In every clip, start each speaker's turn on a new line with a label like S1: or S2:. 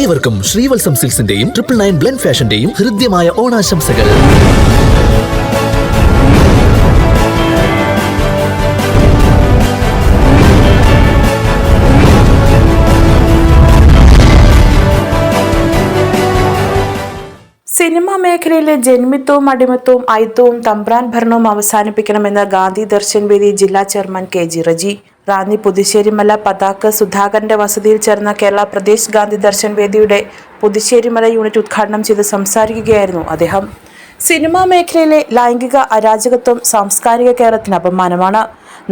S1: ഏവർക്കും ശ്രീവത്സം സിൽസിന്റെയും triple nine blend ഫാഷന്റെയും ഹൃദ്യമായ ഓണാശംസകൾ.
S2: സിനിമാ മേഖലയിലെ ജന്മിത്വവും അടിമത്വവും ഐത്തവും തമ്പ്രാൻ ഭരണവും അവസാനിപ്പിക്കണമെന്ന് ഗാന്ധി ദർശൻ വേദി ജില്ലാ chairman K G Reji. Ranni Puthusserimala പതാക സുധാകരന്റെ വസതിയിൽ ചേർന്ന കേരള പ്രദേശ് ഗാന്ധി ദർശൻ വേദിയുടെ പുതുശ്ശേരിമല യൂണിറ്റ് ഉദ്ഘാടനം ചെയ്ത് സംസാരിക്കുകയായിരുന്നു അദ്ദേഹം. സിനിമാ മേഖലയിലെ ലൈംഗിക അരാജകത്വം സാംസ്കാരിക കേരളത്തിന് അപമാനമാണ്.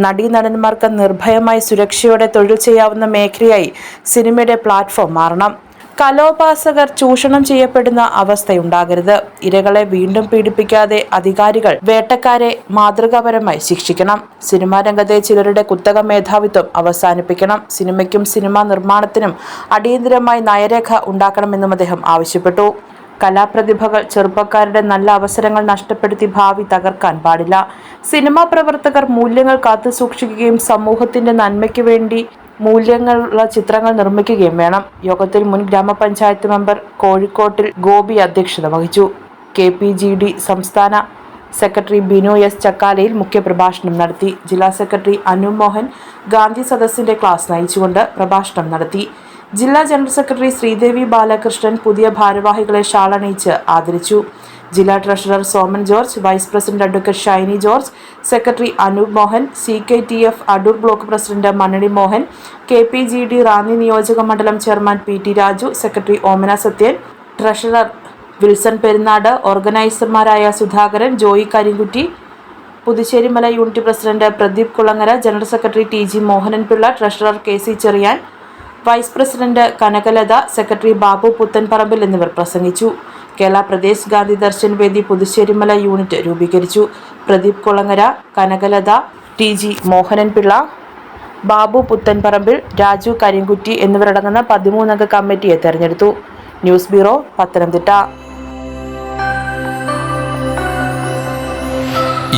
S2: നടീനടന്മാർക്ക് നിർഭയമായി സുരക്ഷയോടെ തൊഴിൽ ചെയ്യാവുന്ന മേഖലയായി സിനിമയുടെ പ്ലാറ്റ്ഫോം മാറണം. കലോപാസകർ ചൂഷണം ചെയ്യപ്പെടുന്ന അവസ്ഥയുണ്ടാകരുത്. ഇരകളെ വീണ്ടും പീഡിപ്പിക്കാതെ അധികാരികൾ വേട്ടക്കാരെ മാതൃകാപരമായി ശിക്ഷിക്കണം. സിനിമാ രംഗത്തെ ചിലരുടെ കുത്തക മേധാവിത്വം അവസാനിപ്പിക്കണം. സിനിമയ്ക്കും സിനിമാ നിർമ്മാണത്തിനും അടിയന്തരമായി നയരേഖ ഉണ്ടാക്കണമെന്നും അദ്ദേഹം ആവശ്യപ്പെട്ടു. കലാപ്രതിഭകൾ ചെറുപ്പക്കാരുടെ നല്ല അവസരങ്ങൾ നഷ്ടപ്പെടുത്തി ഭാവി തകർക്കാൻ പാടില്ല. സിനിമാ പ്രവർത്തകർ മൂല്യങ്ങൾ കാത്തു സൂക്ഷിക്കുകയും സമൂഹത്തിന്റെ നന്മയ്ക്ക് വേണ്ടി മൂല്യങ്ങളുള്ള ചിത്രങ്ങൾ നിർമ്മിക്കുകയും വേണം. യോഗത്തിൽ മുൻ ഗ്രാമപഞ്ചായത്ത് മെമ്പർ കോഴിക്കോട്ടിൽ ഗോപി അധ്യക്ഷത വഹിച്ചു. കെ പി ജി ഡി സംസ്ഥാന സെക്രട്ടറി ബിനു എസ് ചക്കാലയിൽ മുഖ്യപ്രഭാഷണം നടത്തി. ജില്ലാ സെക്രട്ടറി അനു മോഹൻ ഗാന്ധി സദസ്സിന്റെ ക്ലാസ് നയിച്ചുകൊണ്ട് പ്രഭാഷണം നടത്തി. ജില്ലാ ജനറൽ സെക്രട്ടറി ശ്രീദേവി ബാലകൃഷ്ണൻ പുതിയ ഭാരവാഹികളെ ഷാളണിയിച്ച് ആദരിച്ചു. ജില്ലാ treasurer Soman George vice president advocate Shiny George secretary Anoop Mohan C K T F Adoor block president Mannadi Mohan K P G D Ranni നിയോജക മണ്ഡലം chairman P T Raju secretary Omana Sathyan treasurer Wilson Perunad ഓർഗനൈസർമാരായ Sudhakaran Joy Karinkutty Puthusserimala unit president Pradeep Kulangara general secretary T G Mohananpillai treasurer K C Cherian vice president Kanakalatha secretary Babu Puthenparambil എന്നിവർ പ്രസംഗിച്ചു. കേരള പ്രദേശ് ഗാന്ധി ദർശൻ വേദി Puthusserimala unit രൂപീകരിച്ചു. Pradeep Kulangara Kanakalatha T G Mohananpillai Babu Puthenparambil Raju Karinkutty എന്നിവരടങ്ങുന്ന പതിമൂന്നംഗ കമ്മിറ്റിയെ തെരഞ്ഞെടുത്തു. News bureau Pathanamthitta.